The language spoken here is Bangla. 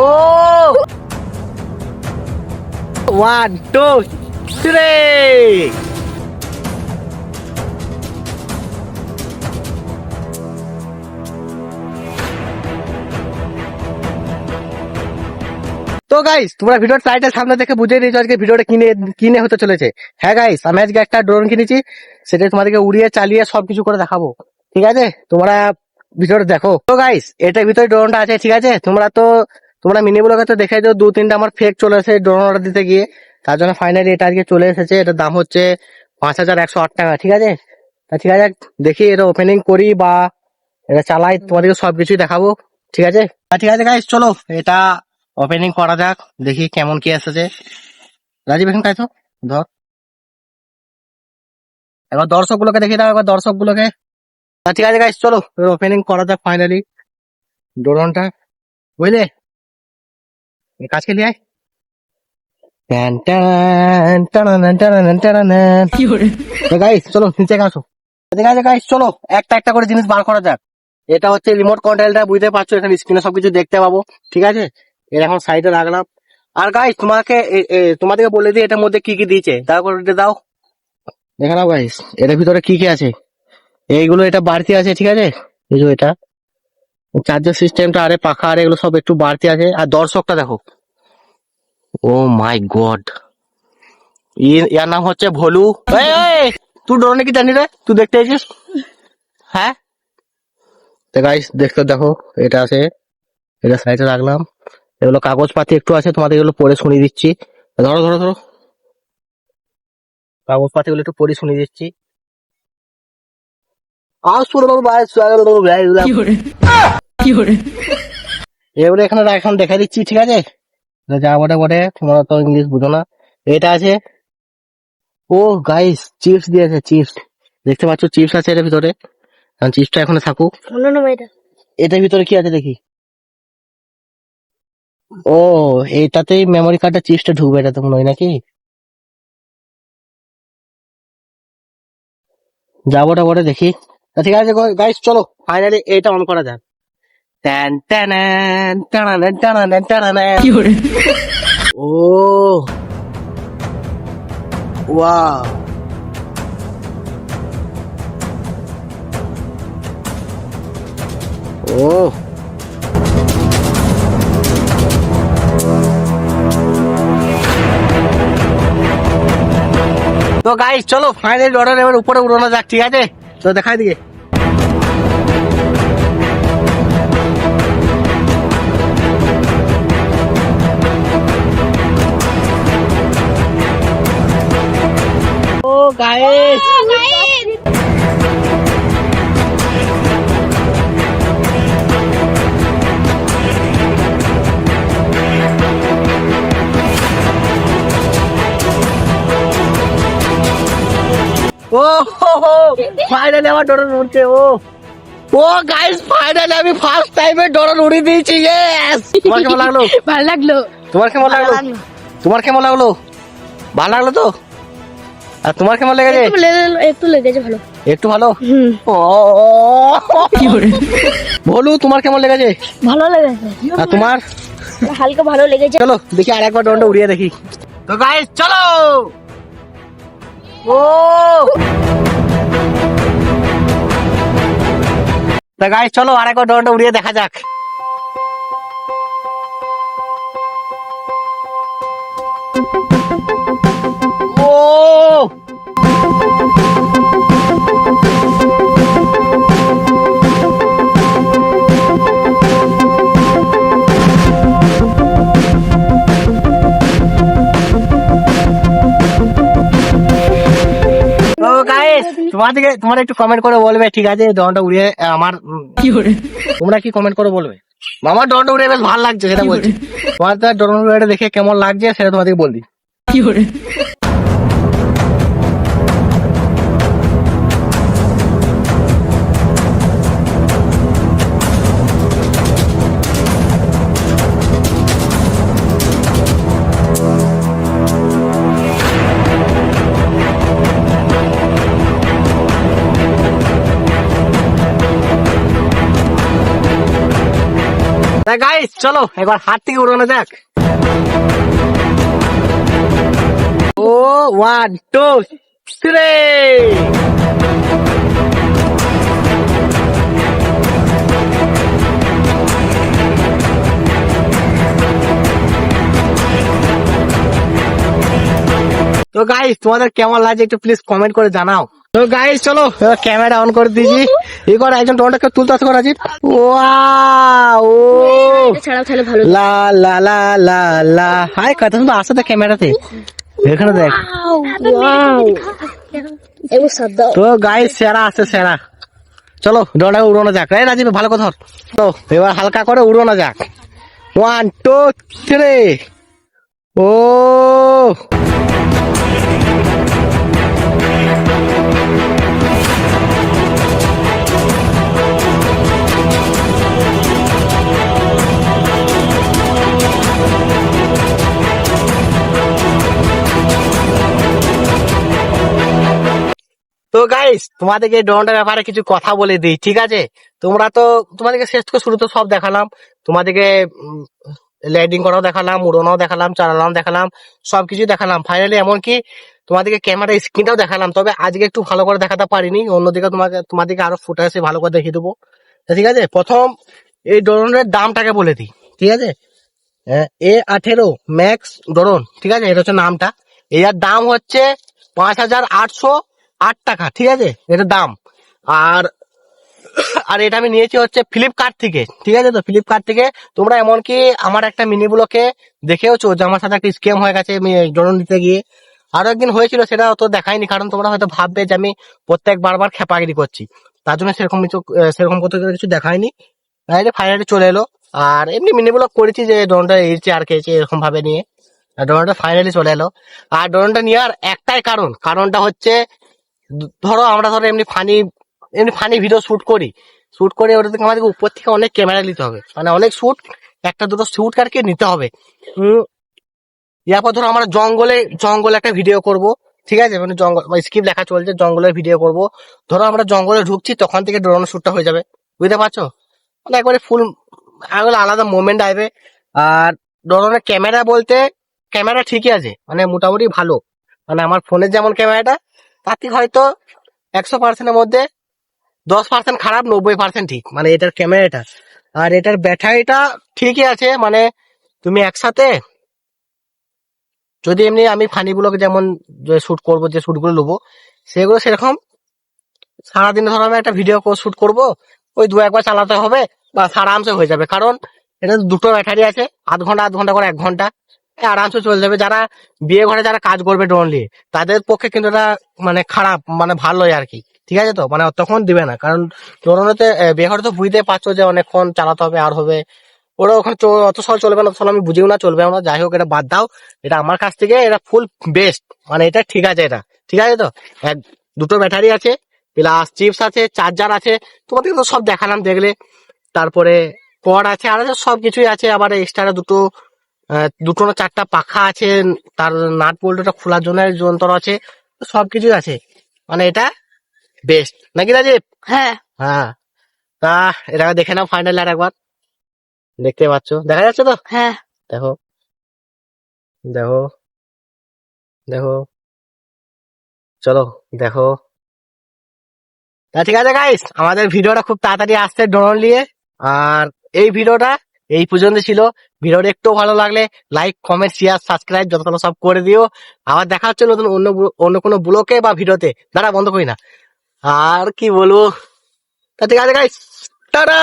ও! ওয়ান টু থ্রি তো গাইস তোমরা ভিডিওর টাইটেল সামনে দেখে বুঝে নিয়েছো আজকে ভিডিওটা কিনে কিনে হতে চলেছে। হ্যাঁ গাইস আমি আজকে একটা ড্রোন কিনেছি, সেটা তোমাদেরকে উড়িয়ে, চালিয়ে সবকিছু করে দেখাবো। ঠিক আছে? তোমরা ভিডিওটা দেখো। তো গাইস এটার ভিতরে ড্রোনটা আছে, ঠিক আছে? তোমরা তো তোমরা মিনি ব্লগে তো দেখে দু, তিনটা আমার ফেক চলে এসেছে ড্রোন অর্ডার দিতে গিয়ে। তার জন্য ফাইনালি এটা আজকে চলে এসেছে, এটার দাম হচ্ছে পাঁচ হাজার একশো আট টাকা, ঠিক আছে? তা ঠিক আছে, দেখি এটা ওপেনিং করি বা এটা চালাই, তোমাদেরকে সবকিছুই দেখাবো, ঠিক আছে? ঠিক আছে গাইস চলো, এটা ওপেনিং করা যাক, দেখি কেমন কি এসেছে। রাজীব, এখন তো ধর। এবার দর্শক গুলোকে দেখি দাও, এবার দর্শক গুলোকে ঠিক আছে গাইস চলো ওপেনিং করা যাক ফাইনালি ড্রোনটা বুঝলে? কাজকে নিয়ে আয়। চলো নিচে আসো। গাইস চলো একটা একটা করে জিনিস বার করা যাক। এটা হচ্ছে রিমোট কন্ট্রোলটা বুঝতে পারছ এখানে স্ক্রিনে সবকিছু দেখতে পাবো ঠিক আছে? এটা এখন সাইডে রাখলাম। আর গাইস তোমাকে তোমাদেরকে বলে দিই এটার মধ্যে কি কি দিয়েছে। তারপর এটা দাও। দেখে নাও গাইস এটার ভিতরে কি কি আছে? এইগুলো এটা বাড়তি আছে ঠিক আছে? এই যে এটা। চার্জার সিস্টেমটা আরে পাখা, আরে এগুলো সব একটু বাড়তি আছে। আর দর্শকটা দেখো। ও মাই গড ইয়ার নাম হচ্ছে ভলু। তুই ড্রোনে কি জানি রে? তুই দেখতে এসেছিস? হ্যাঁ? তো গাইস দেখতে দেখো, এটা আছে। এটা সাইডে রাখলাম। এগুলো কাগজপাতি একটু আছে, তোমাদের এগুলো পড়ে শুনিয়ে দিচ্ছি। ধরো ধরো ধরো। কাগজপাতি গুলো একটু পড়ে শুনিয়ে দিচ্ছি। এবারে এখানে এখন দেখা দিচ্ছি ঠিক আছে? যা বটে বটে। তোমরা তো ইংলিশ বুঝো না। এটা আছে। ও গাইস চিপস দিয়েছে চিপস দেখতে পাচ্ছ চিপস আছে এর ভিতরে। কারণ চিপসটা এখানে থাকুক। এটার ভিতরে কি আছে দেখি? ও এইটাতেই মেমোরি কার্ডটা চিপসটা ঢুকবে এটা তো মনে হয় নাকি? যাবোটা বটে দেখি। ঠিক আছে গাইস চলো ফাইনালি এটা অন করা যাক। ট্যান ট্যানান টানানান টানানান টানানান ও। ওয়াও ও। তো গাইস চলো ফাইনালি অর্ডার এবার উপরে উড়ানো যাক ঠিক আছে? তো দেখাই দিকে ও গাইস ও ফাইনালি আমার ডরন ও। ও গাইস ফাইনালি আমি ফার্স্ট টাইমে ডরন উড়িয়ে দিয়েছি ইয়েস তোমার কেমন লাগল? ভালো লাগল। তোমার কেমন লাগল? তোমার কেমন লাগল? ভালো লাগল তো? আর তোমার কেমন লেগেছে? একটু লেগেছে ভালো। একটু ভালো? বলু? তোমার কেমন লেগেছে? ভালো লেগেছে। আর তোমার? হালকা ভালো লেগেছে। চলো দেখি আর একবার ডনটা উড়িয়ে দেখি। তো গাইস চলো! ও! তা গাইস চলো আর একবার ডনটা উড়িয়ে দেখা যাক। তোমার দিকে তোমার একটু কমেন্ট করে বলবে ঠিক আছে দনটা উড়িয়ে আমার কি করে? তোমরা কি কমেন্ট করে বলবে? আমার দনটা উড়ে বেশ ভালো লাগছে সেটা বলছি। তোমার তো ডন উড়িয়ে দেখে কেমন লাগছে সেটা তোমাদেরকে বলবি গাইস চলো একবার হাত থেকে উড়ানো যাক। ও ওয়ান টু থ্রি তো গাইস তোমাদের কেমন লাগছে একটু প্লিজ কমেন্ট করে জানাও। তো গাইস চলো ক্যামেরা অন করে দিয়েছি। এই করে একজন ড্রোনটাকে তুলতে আসতে করা ও। এটা ছাড়াও তাহলে ভালো লা লা লা লা লা। হাই কথা শুধু আসে তো ক্যামেরাতে। এখানে দেখ। তো গাইস সেরা আছে সেরা। চলো ড্রোনটাকে উড়ানো যাক। রে রাজীব ভালো কথা। তো এবার হালকা করে উড়ানো যাক। ওয়ান টু থ্রি ও। তো গাইস তোমাদেরকে ড্রোনটার ব্যাপারে কিছু কথা বলে দিই, ঠিক আছে? তোমরা তো, তোমাদেরকে শেষ থেকে শুরু তো সব দেখালাম। তোমাদেরকে ল্যান্ডিং করাও দেখালাম, উড়ানোও দেখালাম চালানো দেখালাম সবকিছু দেখালাম। ফাইনালি এমনকি তোমাদেরকে ক্যামেরা স্ক্রিনটাও দেখালাম, তবে আজকে একটু ভালো করে দেখাতে পারিনি। অন্যদিকে তোমাকে, তোমাদেরকে আরও ফুটেজে ভালো করে দেখিয়ে দেবো। ঠিক আছে, প্রথম এই ড্রোনের দামটাকে বলে দিই, ঠিক আছে? এ আঠেরো ম্যাক্স ড্রোন, ঠিক আছে? এটা হচ্ছে নামটা। এর দাম হচ্ছে পাঁচ হাজার আটশো আট টাকা, ঠিক আছে? এটা দাম। আর আর এটা আমি নিয়েছি হচ্ছে ফ্লিপকার্ট থেকে, ঠিক আছে তো? ফ্লিপকার্ট থেকে। তোমরা এমনকি আমার একটা মিনি ব্লকে দেখেওছো যে আমার সাথে একটা স্ক্যাম হয়ে গেছে ড্রোন দিতে গিয়ে। আরও একদিন হয়েছিল সেটা অত দেখায়নি, কারণ তোমরা হয়তো ভাববে যে আমি প্রত্যেক বারবার খেপাগিরি করছি। তার জন্য সেরকম কিছু সেরকম গেলে কিছু দেখায়নি। ফাইনালি চলে এলো। আর এমনি মিনি ব্লক করেছি যে ড্রোনটা এসছে আর খেয়েছে এরকম ভাবে নিয়ে ড্রোনটা ফাইনালি চলে এলো। আর ড্রোনটা নেওয়ার একটাই কারণ, কারণটা হচ্ছে ধরো আমরা ধরো এমনি ফানি এমনি ফানি ভিডিও শ্যুট করি। শ্যুট করে ওটা থেকে আমাদেরকে উপর থেকে অনেক ক্যামেরা নিতে হবে। মানে অনেক শ্যুট একটা দুটো শুট আর কি নিতে হবে। এরপর ধরো আমরা জঙ্গলে জঙ্গলে একটা ভিডিও করব। ঠিক আছে? মানে জঙ্গল স্কিপ লেখা চলছে, জঙ্গলের ভিডিও করব। ধরো আমরা জঙ্গলে ঢুকছি, তখন থেকে ড্রোন শ্যুটটা হয়ে যাবে। বুঝতে পারছ? মানে একবারে ফুল এগুলো আলাদা মোমেন্ট আসবে। আর ড্রোনের ক্যামেরা বলতে ক্যামেরা ঠিকই আছে। মানে মোটামুটি ভালো। মানে আমার ফোনের যেমন ক্যামেরাটা থেকে হয়তো একশো পার্সেন্টের মধ্যে দশ পার্সেন্ট খারাপ, নব্বই পার্সেন্ট ঠিক। মানে এটার ক্যামেরাটা আর এটার ব্যাটারিটা ঠিকই আছে মানে তুমি একসাথে যদি এমনি আমি ফানিগুলোকে যেমন শুট করব, যে শ্যুটগুলো নেব, সেগুলো সেরকম সারাদিন ধরো আমি একটা ভিডিও শুট করব, ওই দু একবার চালাতে হবে বা আরামসে হয়ে যাবে। কারণ এটা দুটো ব্যাটারি আছে, আধ ঘণ্টা আধ ঘণ্টা করে এক ঘণ্টা। আরামসে চলে যাবে। যারা বিয়ে ঘরে যারা কাজ করবে নিয়ে তাদের পক্ষে কিন্তু এটা মানে খারাপ মানে ভালোই আর কি ঠিক আছে তো? মানে তখন দিবে না। কারণ ড্রোনেতে বিয়ে ঘরে তো বুঝতে পারছ যে অনেকক্ষণ চালাতে হবে, আর হবে। ওরা ওখানে অত সহজ চলবে না অত আমি বুঝিও না, চলবে না। যাই হোক, এটা বাদ দাও। এটা আমার কাছ থেকে, এটা ফুল বেস্ট মানে এটা ঠিক আছে এটা। ঠিক আছে তো? এক, দুটো ব্যাটারি আছে প্লাস চিপস আছে চার্জার আছে। তোমাদেরকে তো সব দেখালাম, দেখলে। তারপরে কড আছে, আর সব কিছুই আছে। আবার এক্সট্রা দুটো দুটো না চারটা পাখা আছে তার নাট বোল্টটা খোলার জন্য যন্ত্র আছে সব কিছুই আছে। মানে এটা বেস্ট নাকি রাজীব? হ্যাঁ। হ্যাঁ। তা এটা দেখে নাও ফাইনাল আর একবার। দেখতে পাচ্ছ? দেখা যাচ্ছে তো? হ্যাঁ। দেখো। দেখো। দেখো। চলো দেখো। তা ঠিক আছে গাইস আমাদের ভিডিওটা খুব তাড়াতাড়ি আসছে ড্রোন নিয়ে। আর এই ভিডিওটা এই পর্যন্ত ছিল। ভিডিওটা একটু ভালো লাগলে লাইক কমেন্ট শেয়ার সাবস্ক্রাইব যত সব করে দিও। আবার দেখা হচ্ছে নতুন অন্য অন্য কোনো ব্লকে বা ভিডিওতে। দাঁড়া, বন্ধ করি না। আর কি বলব? তা ঠিক আছে গাইস টাটা!